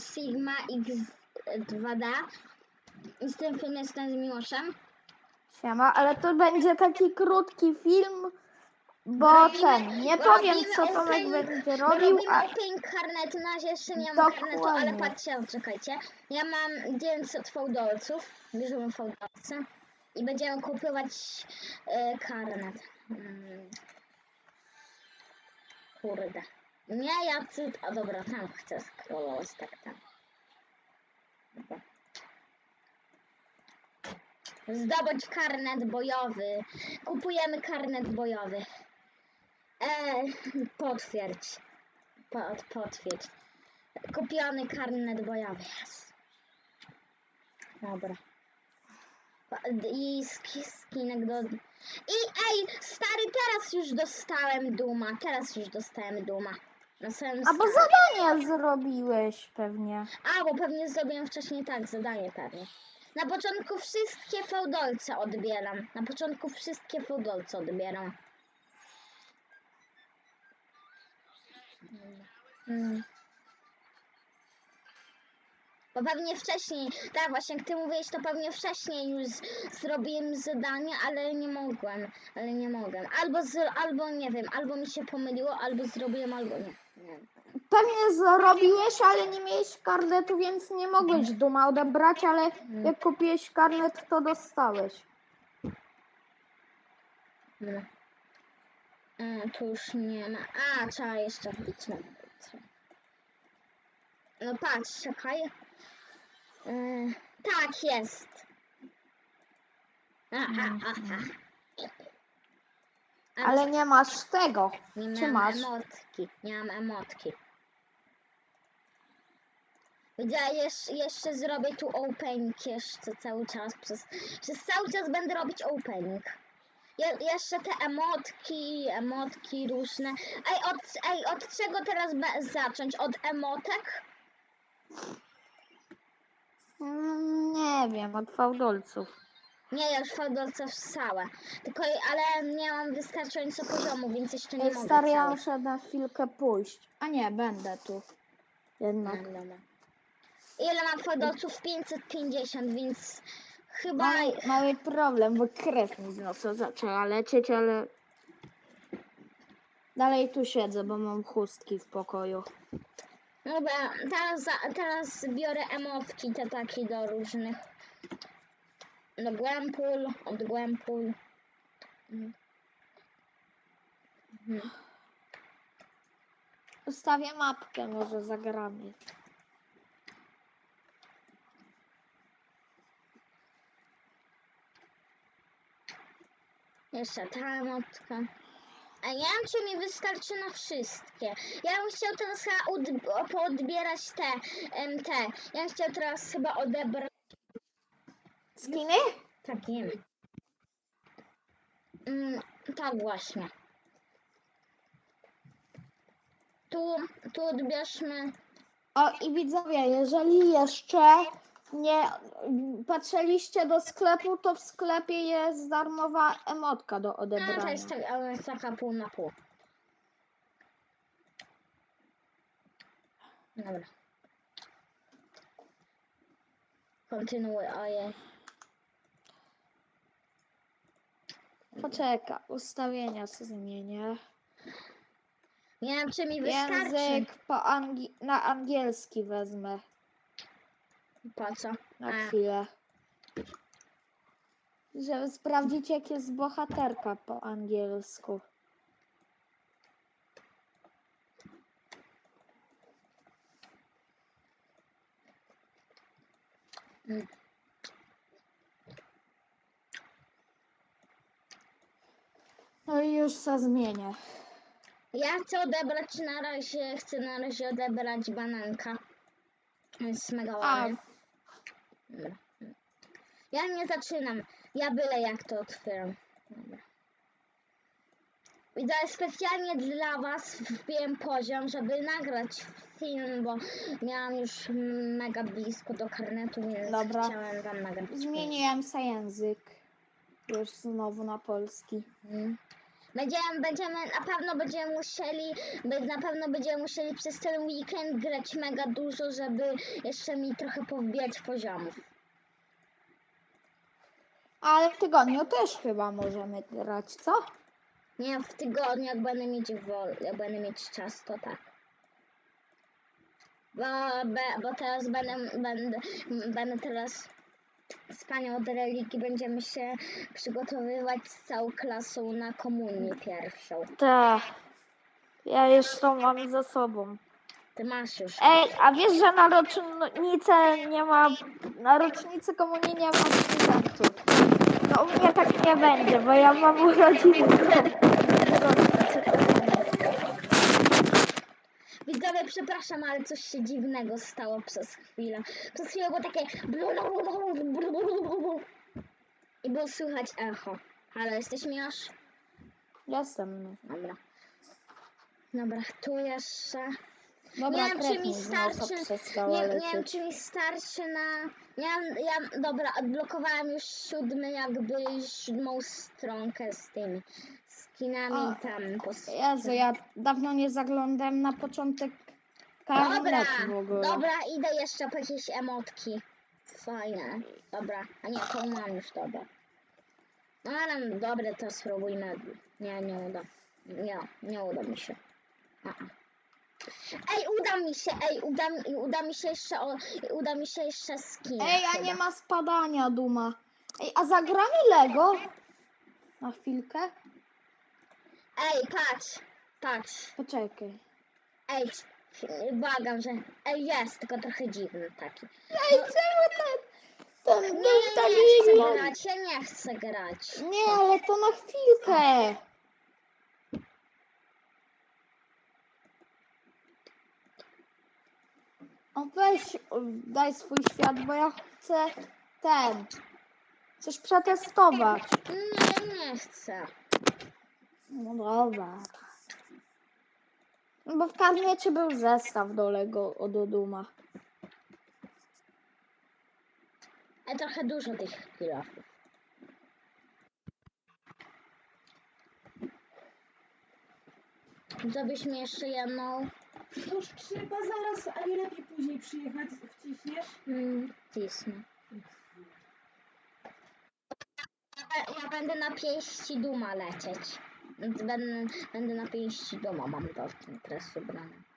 Sigma X2D. I z tym filmem jestem z Miłoszem. Siema, ale to będzie taki krótki film, bo ten, nie powiem robimy co Tomek opening- będzie robił, Robimy a opening karnetu, na razie jeszcze nie mam karnetu, ale Dokładnie. patrzcie, czekajcie. Ja mam 900 fałdolców, bierzemy fałdolce i będziemy kupować e, karnet. Mm. Kurde. Nie, ja cyt... A dobra, tam chcę scrollować, tak, tam. Dobra. Zdobądź karnet bojowy. Kupujemy karnet bojowy. E, potwierdź. Pot, potwierdź. Kupiony karnet bojowy. Yes. Dobra. I sk- skinek do... I ej, stary, teraz już dostałem duma. Teraz już dostałem duma. Na samym a bo starcie. zadanie zrobiłeś pewnie. A, bo pewnie zrobiłem wcześniej tak, zadanie pewnie. Na początku wszystkie feudolce odbieram. Na początku wszystkie feudolce odbieram. Mm. Bo pewnie wcześniej, tak właśnie jak ty mówiłeś, to pewnie wcześniej już zrobiłem zadanie, ale nie mogłem, ale nie mogłem. Albo, z, albo nie wiem, albo mi się pomyliło, albo zrobiłem, albo nie. Pewnie zrobiłeś, ale nie miałeś karnetu, więc nie mogłeś duma odebrać, ale jak kupiłeś karnet, to dostałeś. No. A, tu już nie ma. A, trzeba jeszcze wbić na. No patrz, czekaj. E, tak, jest. Aha, aha. Ale nie masz tego. nie czy mam masz? emotki. Nie mam emotki. Widzę, jeszcze, jeszcze zrobię tu opening jeszcze cały czas. Przez, przez cały czas będę robić opening. Je, jeszcze te emotki, emotki różne. Ej, od, ej, od czego teraz zacząć? Od emotek? Mm, Nie wiem, od fałdolców. Nie, ja już fałdolce wstałe. Tylko, ale nie mam wystarczająco poziomu, więc jeszcze nie Ej, mogę stary, ja muszę na chwilkę pójść. A nie, będę tu. Jednak. No, dobra. Ile mam fałdolców? 550, więc chyba... Mały, mały problem, bo krew mi z nosa zaczęła lecieć, ale dalej tu siedzę, bo mam chustki w pokoju. Dobra, teraz, teraz biorę emotki te takie do różnych. Do Gwempul, od Gwempul. Mm. Mhm. Ustawię mapkę, może zagramy. Jeszcze ta emotka. A ja wiem, czy mi wystarczy na wszystkie. Ja bym chciał teraz chyba poodbierać te, em, te. Ja bym chciał teraz chyba odebrać Skiny? takie. Mm, tak właśnie. Tu, tu odbierzmy. O i widzowie, jeżeli jeszcze nie patrzyliście do sklepu, to w sklepie jest darmowa emotka do A, to odebrania. jest, tak, ale jest taka pół na pół. Dobra. Kontynuuj, ojej. Poczeka, ustawienia co zmienię. Nie wiem, czy mi wystarczy. Język po angi- na angielski wezmę Po co? na A. chwilę. Żeby sprawdzić, jak jest bohaterka po angielsku. No i już co zmienię. Ja chcę odebrać na razie, chcę na razie odebrać bananka. Jest mega ładny. Dobra. Ja nie zaczynam. Ja byle jak to otwieram. Dobra. Widzę specjalnie dla was wbiłem poziom, żeby nagrać film, bo miałam już mega blisko do karnetu, więc Dobra. chciałem wam nagrać. zmieniłem se język. Już znowu na polski. Mm. Będziemy, będziemy, na pewno będziemy musieli, na pewno będziemy musieli przez ten weekend grać mega dużo, żeby jeszcze mi trochę powbijać poziomów. Ale w tygodniu też chyba możemy grać, co? Nie, w tygodniu, jak będę mieć wol, jak będę mieć czas, to tak. Bo, bo teraz będę, będę, będę teraz z panią od religii, będziemy się przygotowywać z całą klasą na komunię pierwszą. Tak. Ja jeszcze mam ze sobą. Ty masz już. Ej, a wiesz, że na rocznicę nie ma, na rocznicę komunii nie ma prezentów. No u mnie tak nie będzie, bo ja mam urodziny. Rocznicę komunii. Widzowie, przepraszam, ale coś się dziwnego stało przez chwilę. Przez chwilę było takie... I było słychać echo. Halo, jesteśmy już? Jestem. Dobra. Dobra, tu jeszcze... Dobra, nie wiem, czy mi starczy... Nie, nie wiem, czy mi starczy na... Ja, ja, dobra, odblokowałem już siódmy, jakby siódmą stronkę z tymi skinami A, tam. Pos... Jezu, ja dawno nie zaglądałem na początek Dobra, karnetu w ogóle. dobra, idę jeszcze po jakieś emotki. Fajne. Dobra, a nie, to mam już, dobra. No ale dobre, to spróbujmy. Nie, nie uda. Nie, nie uda mi się. A-a. Ej, uda mi się, ej, uda, mi- uda mi się jeszcze, o, uda mi się jeszcze skin. Ej, a nie ma spadania, Duma. Ej, a zagramy Lego? Na chwilkę? Ej, patrz, patrz. Poczekaj. Ej, błagam, że, ej, jest, tylko trochę dziwny taki. Ej, czemu ten, ten Nie, był nie, tak nie chcę inny? grać, ja nie chcę grać. Nie, ale to na chwilkę. O weź, daj swój świat, bo ja chcę ten, coś przetestować. Nie, nie chcę. No dobra. No Bo w karniecie był zestaw do Lego od Oduma. Ej, trochę dużo tych kilofów. Zrobisz mi jeszcze jedną Już trzeba zaraz, a nie lepiej później przyjechać, wciśniesz? mm, cisnę. Ja, ja będę na pięści duma lecieć. Więc Będę, będę na pięści duma, mam to teraz ubrane.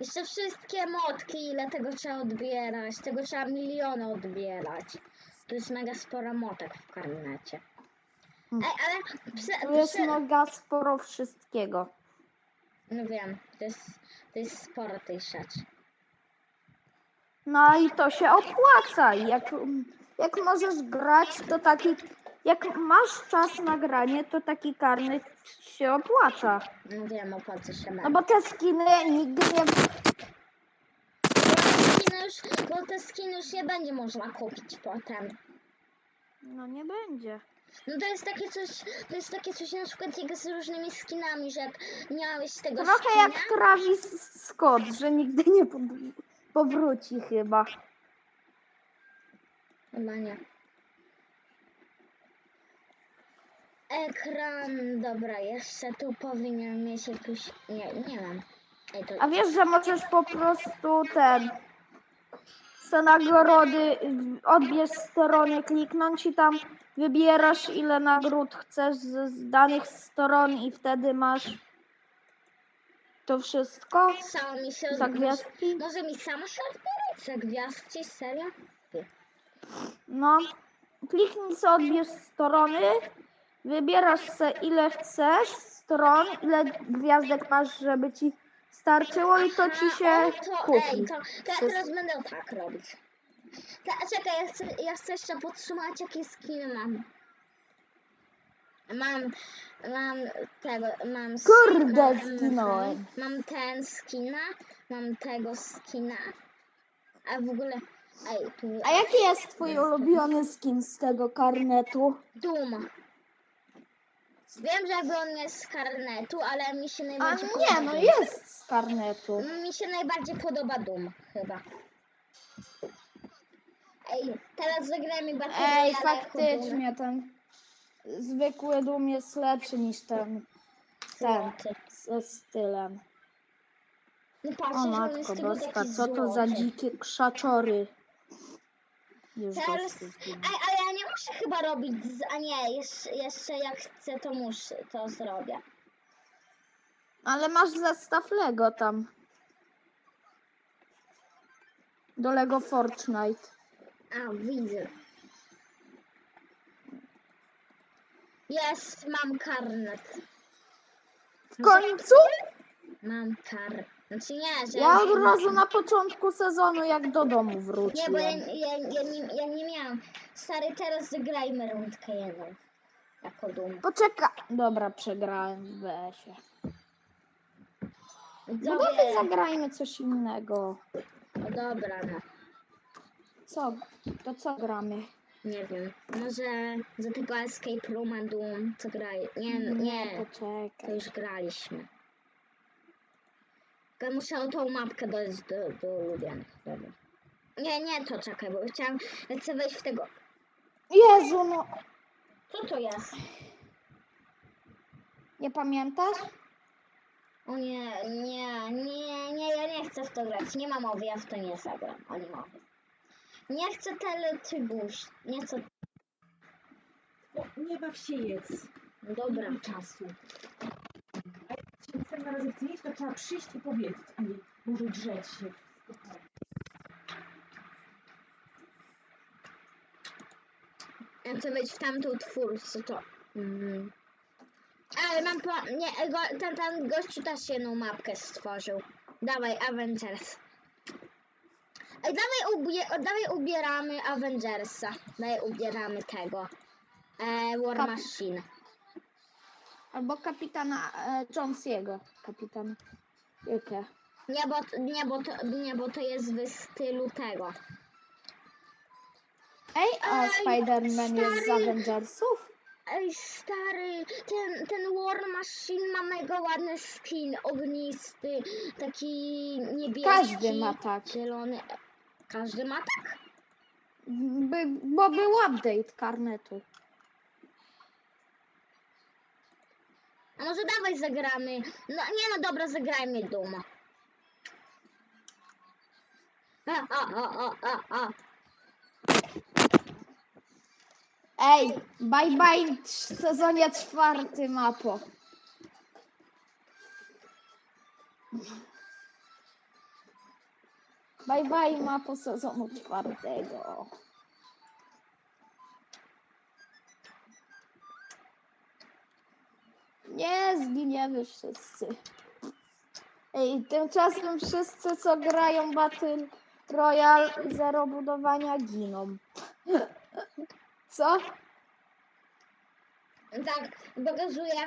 Jeszcze wszystkie motki, ile tego trzeba odbierać. Tego trzeba miliony odbierać. To jest mega spora motek w karnecie. Hmm. Ej, ale prze, Tu jest prze, mega sporo wszystkiego. No wiem, to jest, to jest sporo tej rzeczy. No i to się opłaca. Jak, jak możesz grać, to taki. Jak masz czas na granie, to taki karny się opłaca. No wiem, opłaca się No mega. bo te skiny nigdy nie. Skiny już, bo te skiny już nie będzie można kupić potem. No nie będzie. No to jest takie coś, to jest takie coś na przykład jak z różnymi skinami, że jak miałeś tego Trochę skina, jak Travis Scott, że nigdy nie pod... powróci chyba. Chyba nie. Ekran, dobra, jeszcze tu powinien mieć jakiś, nie, nie. Ej, to, A wiesz, że możesz po prostu ten. Se nagrody, odbierz stronę, kliknąć i tam wybierasz ile nagród chcesz z, z danych stron i wtedy masz to wszystko samo mi się za gwiazdki. Może mi samo się odbierać za gwiazdki, serio? No, kliknij sobie odbierz strony, wybierasz se ile chcesz stron, ile gwiazdek masz, żeby ci starczyło i to ci się to, kupi. Ej, to, to ja teraz będę tak robić. Ta, czekaj, ja chcę, ja chcę jeszcze podsumować, jakie skiny mam. Mam, mam tego, mam Kurde, zginąłem. Mam ten skina, mam tego skina. A w ogóle, ej, tu A jaki jest twój ulubiony skin z tego karnetu? Duma. Wiem, że jakby on jest z karnetu, ale mi się A najbardziej nie, podoba no jest z karnetu. Mi się najbardziej podoba Doom, chyba. Ej, teraz zagrajmy Battle Ej, Royale jako Doom. faktycznie ten. zwykły dum jest lepszy niż ten, ten Złoty. ze stylem. No patrz, O że on matko tylko boska, taki co to za złoty. dzikie krzaczory. Już Teraz-. Ej, ale ja nie muszę chyba robić, z... a nie, jeszcze, jeszcze jak chcę, to muszę, to zrobię. Ale masz zestaw Lego tam. Do Lego Fortnite. A, widzę. Jest, mam karnet. W końcu? Mam kar. Znaczy nie, że... Ja od razu na początku sezonu, jak do domu Nie, bo ja, wróciłem. ja, ja, nie, ja nie miałam. Stary, teraz zagrajmy rundkę jedną. Jako dum. Poczekaj. Dobra, przegrałem w BS-ie. No dawaj zagrajmy coś innego. No dobra, no. Co? To co gramy? Nie wiem. Może za tego Escape Room and Doom, co graj... Nie, nie. To Poczekaj. już graliśmy. Tylko muszę o tą mapkę dojść do, do ulubionych. Dobra. Nie, nie, to czekaj, bo chciałam... Chcę wejść w tego... Jezu, no. Co to jest? Nie pamiętasz? O nie, nie, nie, nie, ja nie chcę w to grać. Nie ma mowy, ja w to nie zagram. Ani mowy. Nie chcę teletybusz. Nie chcę... Nie baw się jedz. Dobra. Nie ma czasu. Następnym razem chce jeść, to trzeba przyjść i powiedzieć, a nie może drzeć się. Ja chcę wejść w tamtą twórcę, to... Mm. Ale mam po... Nie, go, ten, ten gościu też jedną mapkę stworzył. Dawaj, Avengers. Ej, dawaj, ubie, dawaj ubieramy Avengersa. Dawaj ubieramy tego. E, War Kap- Machine. Albo kapitana e, Jonesiego. Kapitan. Jakie? Nie, bo, nie, bo to, nie, bo to jest w stylu tego. Ej, a Ej, Spider-Man jest z stary. Avengersów? Ej, stary, ten, ten War Machine ma mega ładny skin, ognisty, taki niebieski. Każdy ma tak. Zielony. Każdy ma tak? By, bo był update karnetu. A może dawaj zagramy. No nie no dobra, zagrajmy Duma. Ej, bye bye w sezonie czwartym. Bye bye, Mapo sezonu czwartego. Nie, zginiemy wszyscy. Ej, tymczasem wszyscy, co grają Battle Royale zero budowania, giną. Co? Tak, pokazuję.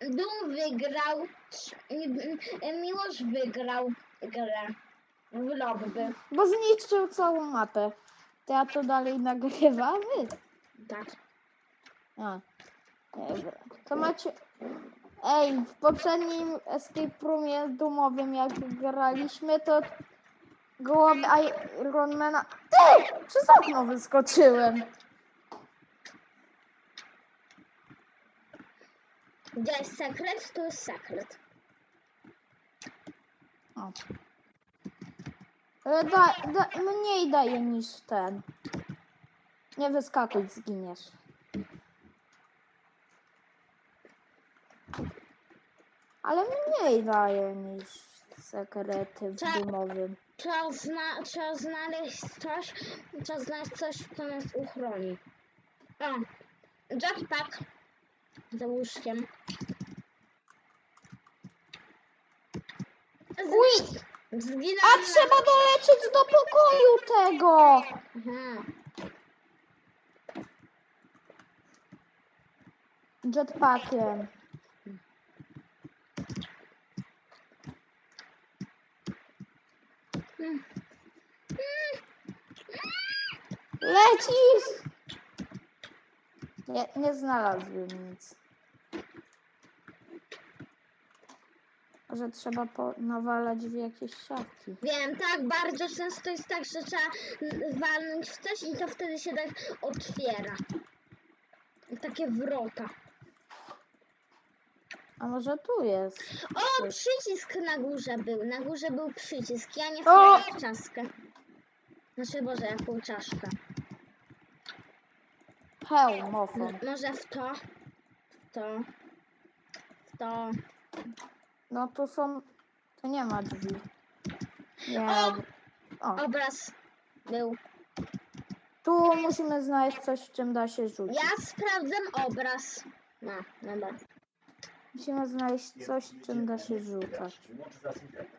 Dum wygrał. Miłosz wygrał grę w lobby. Bo zniszczył całą mapę. To ja to dalej nagrywamy? Tak. A. To macie... Ej, w poprzednim Escape Roomie dumowym jak graliśmy, to głowy Ironmana... Ty! Przez okno wyskoczyłem. Gdzie jest sekret, tu jest sekret. O. Ale da, da, mniej daje niż ten. Nie wyskakuj, zginiesz. Ale mniej daje niż sekrety w dumowym. Trzeba, zna, trzeba znaleźć coś, trzeba znaleźć coś, co nas uchroni. O, jetpack za łóżkiem. Zginąłem. A trzeba dolecieć do pokoju tego! Aha. Jetpackiem. Mm. Lecisz! Nie, nie znalazłem nic. Może trzeba po, nawalać w jakieś szafki. Wiem, tak, bardzo często jest tak, że trzeba walnąć w coś i to wtedy się tak otwiera. Takie wrota. A może tu jest? O, przycisk na górze był. Na górze był przycisk. Ja nie O! chcę czaskę. Znaczy, Boże, jaką czaszkę. Hełm, mofon. M- może w to? W to? W to? No tu są... Tu nie ma drzwi. Nie. O! O, Obraz był. tu musimy znaleźć coś, czym da się rzucić. Ja sprawdzam obraz. No, dobra. Musimy znaleźć coś, czym da się rzucać. Wyłącz zaraz internet.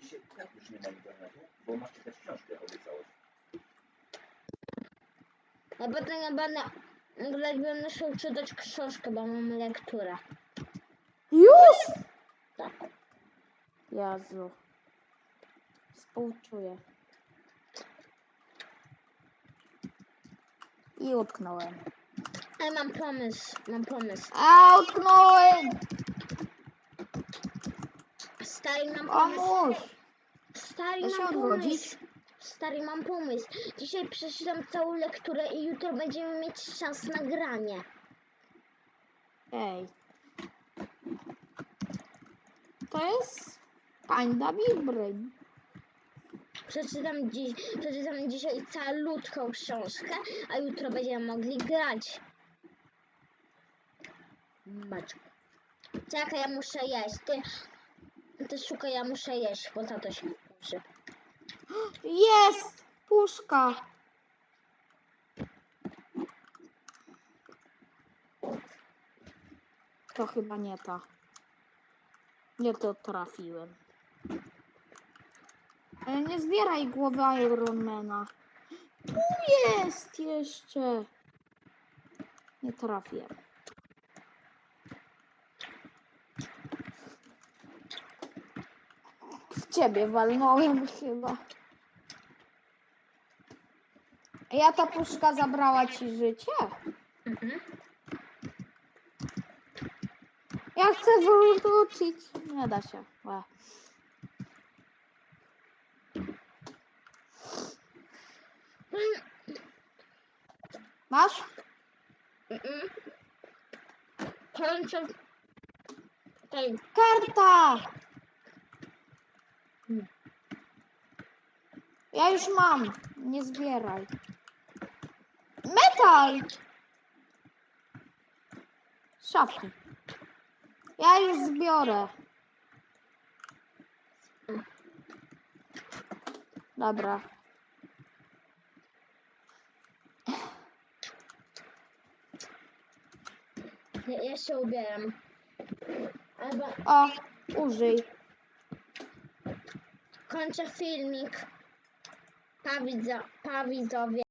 Dzisiaj tak już nie ma internetu, bo masz czytać książkę, obiecałeś. Ja potem ja będę, jak będę szedł czytać książkę, bo mam lekturę. Już! Tak. Jezu. Współczuję. I utknąłem. Ej, mam pomysł, mam pomysł. A, utknąłem! Stary, mam pomysł. Pomóż! Stary, Da się mam pomysł. Stary, mam pomysł. Dzisiaj przeczytam całą lekturę i jutro będziemy mieć czas na granie. Ej. To jest kinda big brain. Przeczytam, dziś, przeczytam dzisiaj calutką książkę, a jutro będziemy mogli grać. Patrz. Czekaj, ja muszę jeść. Ty, ty szukaj, ja muszę jeść, bo tato się kurzy. Jest! Puszka! To chyba nie ta. Nie to trafiłem. Ale nie zbieraj głowy Ironmana. Tu jest jeszcze. Nie trafię. W ciebie walnąłem chyba. Ja ta puszka zabrała ci życie? Mhm. Ja chcę wrócić. Nie da się. Łe. Masz? Mhm. Kończę. Karta! Ja już mam. Nie zbieraj. Metal! Szafki. Ja już zbiorę. Dobra. Ja, ja się ubieram. Albo O, użyj. kończę filmik. Pa, widzo, pa widzowie.